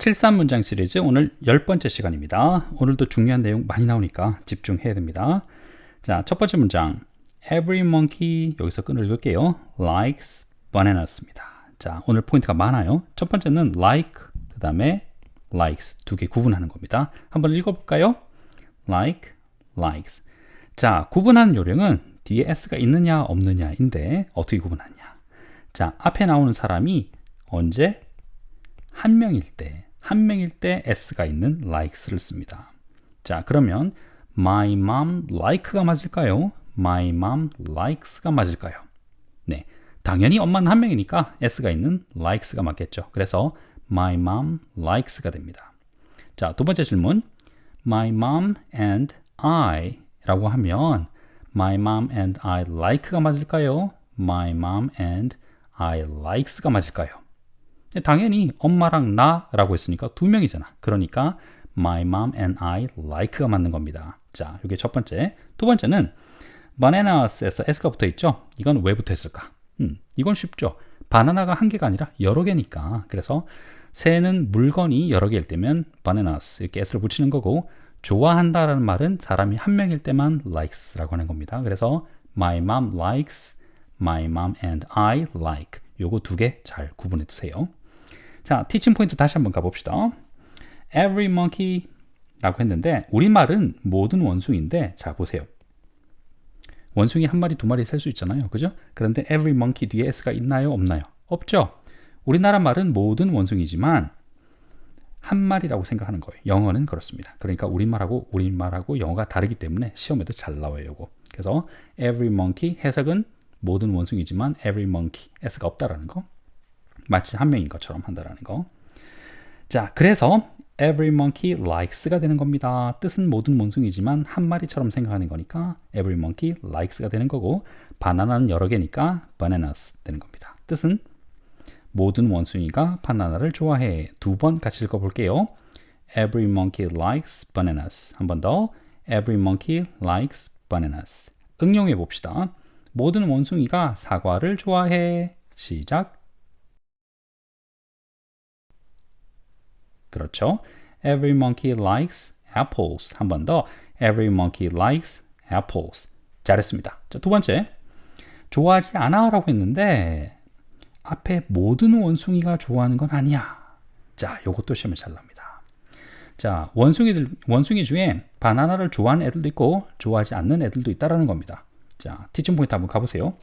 73 문장 시리즈 오늘 열 번째 시간입니다. 오늘도 중요한 내용 많이 나오니까 집중해야 됩니다. 자, 첫 번째 문장. Every monkey 여기서 끈을 읽을게요. likes bananas입니다. 자, 오늘 포인트가 많아요. 첫 번째는 like 그 다음에 likes 두 개 구분하는 겁니다. 한번 읽어볼까요? like, likes. 자, 구분하는 요령은 뒤에 s가 있느냐 없느냐인데 어떻게 구분하냐? 자, 앞에 나오는 사람이 언제 한 명일 때, 한 명일 때 s가 있는 likes를 씁니다. 자, 그러면 my mom like가 맞을까요? my mom likes가 맞을까요? 네. 당연히 엄마는 한 명이니까 s가 있는 likes가 맞겠죠. 그래서 my mom likes가 됩니다. 자, 두 번째 질문. my mom and I 라고 하면 my mom and I like가 맞을까요? my mom and I likes가 맞을까요? 네, 당연히 엄마랑 나라고 했으니까 두 명이잖아. 그러니까 my mom and I like가 맞는 겁니다. 자, 이게 첫 번째. 두 번째는 bananas에서 s가 붙어 있죠. 이건 왜 붙어 있을까? 음, 이건 쉽죠. 바나나가 한 개가 아니라 여러 개니까. 그래서 새는 물건이 여러 개일 때면 bananas 이렇게 s를 붙이는 거고 좋아한다라는 말은 사람이 한 명일 때만 likes라고 하는 겁니다. 그래서 my mom likes, my mom and I like 요거 두 개 잘 구분해 두세요. 자, 티칭 포인트 다시 한번 가봅시다. Every monkey 라고 했는데 우리말은 모든 원숭인데 자 보세요. 원숭이 한 마리 두 마리 셀 수 있잖아요. 그죠? 그런데 every monkey 뒤에 s가 있나요? 없나요? 없죠. 우리나라 말은 모든 원숭이지만 한 마리라고 생각하는 거예요. 영어는 그렇습니다. 그러니까 우리말하고 우리말하고 영어가 다르기 때문에 시험에도 잘 나와요. 요거. 그래서 every monkey 해석은 모든 원숭이지만 every monkey s가 없다라는 거. 마치 한 명인 것처럼 한다라는 거. 자, 그래서 every monkey likes가 되는 겁니다. 뜻은 모든 원숭이지만 한 마리처럼 생각하는 거니까 every monkey likes가 되는 거고 바나나는 여러 개니까 bananas 되는 겁니다. 뜻은 모든 원숭이가 바나나를 좋아해. 두 번 같이 읽어볼게요. Every monkey likes bananas. 한 번 더. Every monkey likes bananas. 응용해 봅시다. 모든 원숭이가 사과를 좋아해. 시작. 그렇죠. Every monkey likes apples. 한 번 더. Every monkey likes apples. 잘했습니다. 자, 두 번째. 좋아하지 않아 라고 했는데 앞에 모든 원숭이가 좋아하는 건 아니야. 자, 요것도 시험에 잘 납니다. 자, 원숭이들 원숭이 중에 바나나를 좋아하는 애들도 있고 좋아하지 않는 애들도 있다라는 겁니다. 자, 티칭 포인트 한번 가보세요.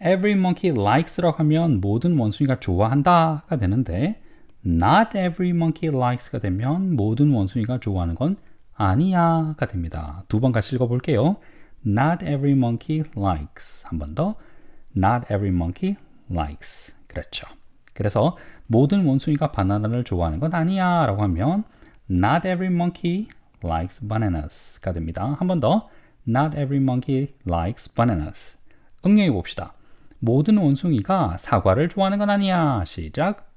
Every monkey likes라고 하면 모든 원숭이가 좋아한다가 되는데 not every monkey likes가 되면 모든 원숭이가 좋아하는 건 아니야가 됩니다. 두 번 같이 읽어볼게요. Not every monkey likes. 한 번 더. Not every monkey likes. 그렇죠. 그래서 모든 원숭이가 바나나를 좋아하는 건 아니야 라고 하면 Not every monkey likes bananas가 됩니다. 한 번 더. Not every monkey likes bananas. 응용해 봅시다. 모든 원숭이가 사과를 좋아하는 건 아니야. 시작.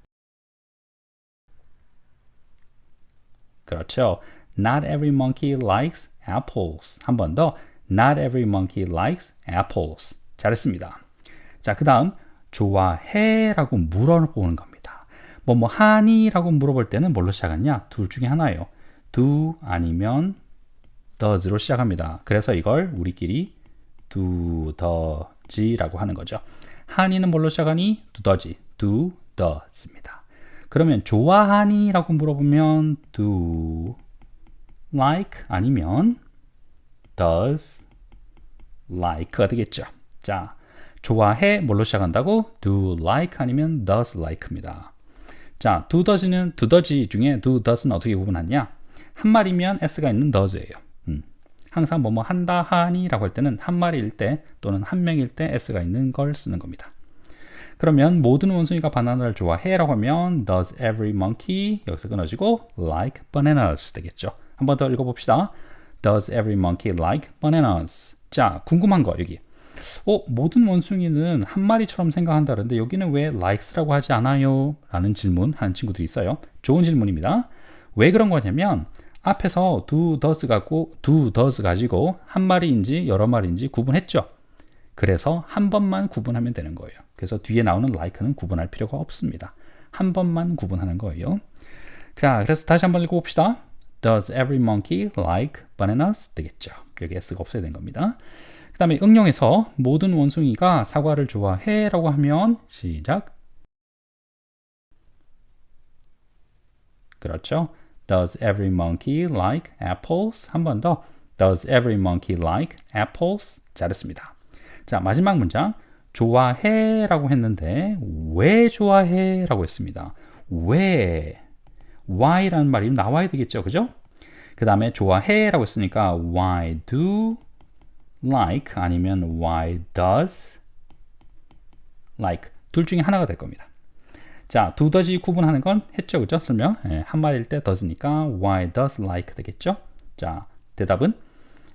그렇죠. Not every monkey likes apples. 한 번 더. Not every monkey likes apples. 잘했습니다. 자, 그 다음, 좋아해 라고 물어보는 겁니다. 뭐, 뭐, 하니? 라고 물어볼 때는 뭘로 시작하냐? 둘 중에 하나예요. do 아니면 does로 시작합니다. 그래서 이걸 우리끼리 do, does 라고 하는 거죠. 하니는 뭘로 시작하니? do, does, do, does입니다. 그러면 좋아하니? 라고 물어보면 do like 아니면 does like가 되겠죠. 자, 좋아해 뭘로 시작한다고? do like 아니면 does like입니다. 자, do does는 do does 중에 do does는 어떻게 구분하냐? 한 마리면 s가 있는 does예요. 음. 항상 뭐뭐 한다 하니라고 할 때는 한 마리일 때 또는 한 명일 때 s가 있는 걸 쓰는 겁니다. 그러면 모든 원숭이가 바나나를 좋아해 라고 하면 does every monkey 여기서 끊어지고 like bananas 되겠죠. 한 번 더 읽어봅시다. Does every monkey like bananas? 자, 궁금한 거 여기. 어, 모든 원숭이는 한 마리처럼 생각한다는데 여기는 왜 likes라고 하지 않아요? 라는 질문 하는 친구들이 있어요. 좋은 질문입니다. 왜 그런 거냐면 앞에서 do, does 갖고 do, does 가지고 한 마리인지 여러 마리인지 구분했죠. 그래서 한 번만 구분하면 되는 거예요. 그래서 뒤에 나오는 like는 구분할 필요가 없습니다. 한 번만 구분하는 거예요. 자, 그래서 다시 한번 읽어봅시다. Does every monkey like bananas? 되겠죠. 여기 s가 없어야 되는 겁니다. 그 다음에 응용해서 모든 원숭이가 사과를 좋아해 라고 하면 시작. 그렇죠. Does every monkey like apples? 한 번 더. Does every monkey like apples? 잘했습니다. 자, 마지막 문장. 좋아해 라고 했는데 왜 좋아해 라고 했습니다. 왜? why라는 말이 나와야 되겠죠. 그죠? 그 다음에 좋아해 라고 했으니까 why do like 아니면 why does like 둘 중에 하나가 될 겁니다. 자, 두 더지 구분하는 건 했죠. 그죠? 설명. 예, 한 마리일 때 does니까 why does like 되겠죠? 자, 대답은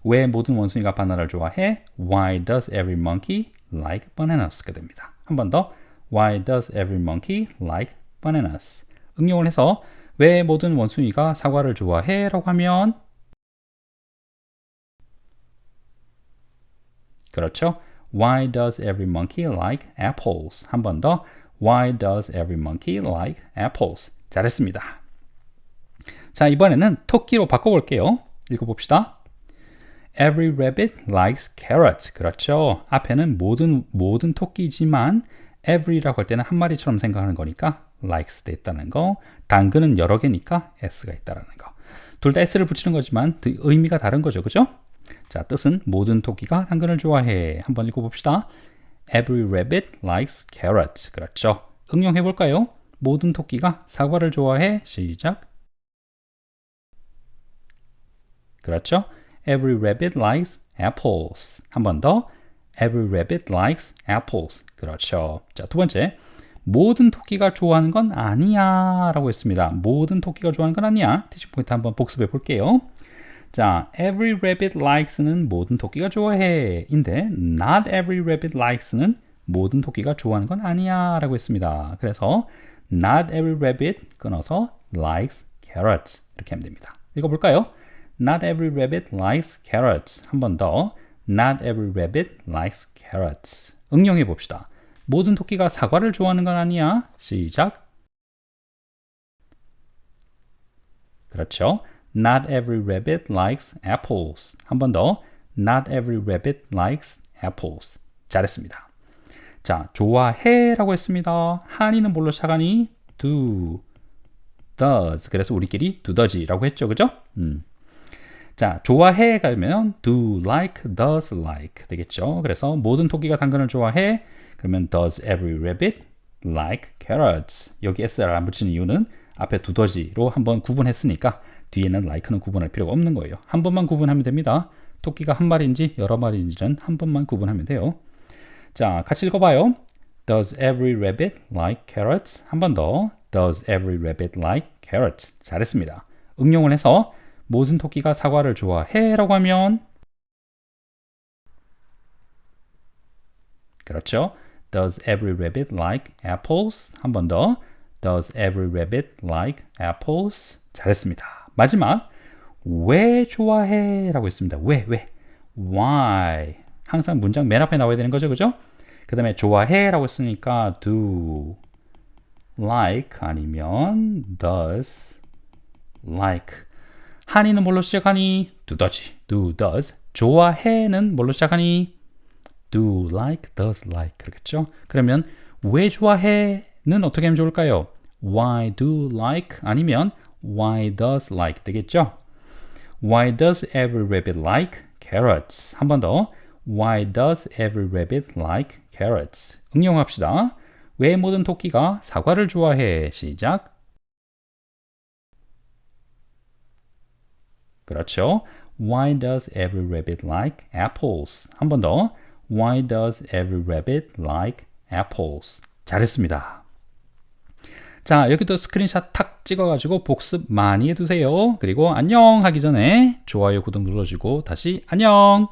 왜 모든 원숭이가 바나나를 좋아해? Why does every monkey like bananas가 됩니다. 한 번 더. Why does every monkey like bananas? 응용을 해서 왜 모든 원숭이가 사과를 좋아해? 라고 하면 그렇죠. Why does every monkey like apples? 한 번 더. Why does every monkey like apples? 잘했습니다. 자, 이번에는 토끼로 바꿔볼게요. 읽어봅시다. Every rabbit likes carrots. 그렇죠. 앞에는 모든, 모든 토끼지만 every라고 할 때는 한 마리처럼 생각하는 거니까 likes 돼 있다는 거. 당근은 여러 개니까 s가 있다는 거. 둘 다 s를 붙이는 거지만 의미가 다른 거죠. 그죠? 자, 뜻은 모든 토끼가 당근을 좋아해. 한번 읽어 봅시다. Every rabbit likes carrots. 그렇죠. 응용해 볼까요? 모든 토끼가 사과를 좋아해. 시작. 그렇죠. Every rabbit likes apples. 한 번 더. Every rabbit likes apples. 그렇죠. 자, 두 번째. 모든 토끼가 좋아하는 건 아니야 라고 했습니다. 모든 토끼가 좋아하는 건 아니야. 티칭 포인트 한번 복습해 볼게요. 자, every rabbit likes는 모든 토끼가 좋아해. 인데, not every rabbit likes는 모든 토끼가 좋아하는 건 아니야 라고 했습니다. 그래서, not every rabbit 끊어서 likes carrots. 이렇게 하면 됩니다. 읽어볼까요? Not every rabbit likes carrots. 한 번 더. Not every rabbit likes carrots. 응용해 봅시다. 모든 토끼가 사과를 좋아하는 건 아니야. 시작. 그렇죠. Not every rabbit likes apples. 한 번 더. Not every rabbit likes apples. 잘했습니다. 자, 좋아해 라고 했습니다. 한이는 뭘로 시작하니? do, does. 그래서 우리끼리 두더지라고 했죠. 그죠? 음. 자, 좋아해 가면 do like, does like 되겠죠. 그래서 모든 토끼가 당근을 좋아해. 그러면 does every rabbit like carrots? 여기 s를 안 붙이는 이유는 앞에 두더지로 한번 구분했으니까 뒤에는 like는 구분할 필요가 없는 거예요. 한 번만 구분하면 됩니다. 토끼가 한 마리인지 여러 마리인지는 한 번만 구분하면 돼요. 자, 같이 읽어봐요. Does every rabbit like carrots? 한 번 더. Does every rabbit like carrots? 잘했습니다. 응용을 해서 모든 토끼가 사과를 좋아해 라고 하면 그렇죠. Does every rabbit like apples? 한 번 더. Does every rabbit like apples? 잘했습니다. 마지막 왜 좋아해? 라고 했습니다. 왜? 왜? Why? 항상 문장 맨 앞에 나와야 되는 거죠. 그죠? 그 다음에 좋아해 라고 했으니까 do like 아니면 does like 한이는 뭘로 시작하니? 두더지. do does. 좋아해는 뭘로 시작하니? do like, does like. 그렇겠죠? 그러면 왜 좋아해는 어떻게 하면 좋을까요? why do like 아니면 why does like 되겠죠? Why does every rabbit like carrots? 한 번 더. Why does every rabbit like carrots? 응용합시다. 왜 모든 토끼가 사과를 좋아해? 시작. 그렇죠. Why does every rabbit like apples? 한 번 더. Why does every rabbit like apples? 잘했습니다. 자, 여기도 스크린샷 탁 찍어가지고 복습 많이 해두세요. 그리고 안녕 하기 전에 좋아요, 구독 눌러주고 다시 안녕!